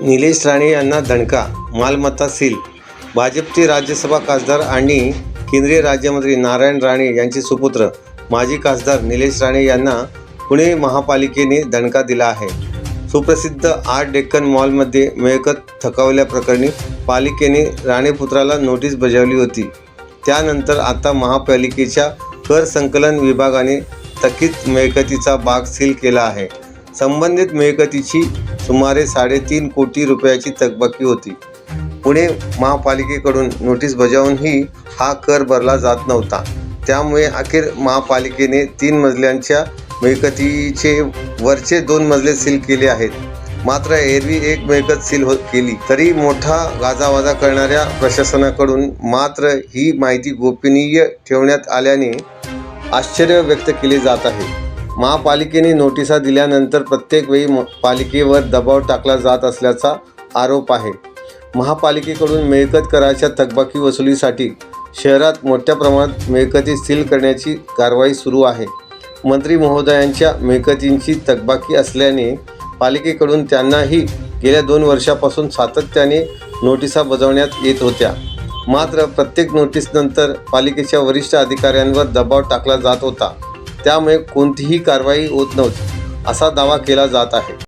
निलेश राणे यांना दणका मालमत्ता सील. भाजपचे राज्यसभा खासदार आणि केंद्रीय राज्यमंत्री नारायण राणे यांचे सुपुत्र माजी खासदार निलेश राणे यांना पुणे महापालिकेने दणका दिला आहे. सुप्रसिद्ध आर्ट डेक्कन मॉलमध्ये मिळकत थकवल्याप्रकरणी पालिकेने राणेपुत्राला नोटीस बजावली होती. त्यानंतर आता महापालिकेच्या कर संकलन विभागाने थकीत मिळकतीचा भाग सील केला आहे. संबंधित मिळकतीची सुमारे साडेतीन कोटी रुपयाची थकबाकी होती. पुणे महापालिकेकडून नोटीस बजावूनही हा कर भरला जात नव्हता. त्यामुळे अखेर महापालिकेने तीन मजल्यांच्या मिळकतीचे वरचे दोन मजले सील केले आहेत. मात्र एरवी एक मिळकत सील हो केली. तरी मोठा गाजावाजा करणाऱ्या प्रशासनाकडून मात्र ही माहिती गोपनीय ठेवण्यात आल्याने आश्चर्य व्यक्त केले जात आहे. महापालिकेने नोटिसा दिल्यानंतर प्रत्येक वेळी म- पालिकेवर दबाव टाकला जात असल्याचा आरोप आहे. महापालिकेकडून मिळकत कराच्या थकबाकी वसुलीसाठी शहरात मोठ्या प्रमाणात मिळकती सील करण्याची कारवाई सुरू आहे. मंत्री महोदयांच्या मिळकतींची थकबाकी असल्याने पालिकेकडून त्यांनाही गेल्या दोन वर्षापासून सातत्याने नोटिसा बजावण्यात येत होत्या. मात्र प्रत्येक नोटीसनंतर पालिकेच्या वरिष्ठ अधिकाऱ्यांवर दबाव टाकला जात होता. त्यामुळे कोणतीही कारवाई होत नव्हती. असा दावा केला जात आहे.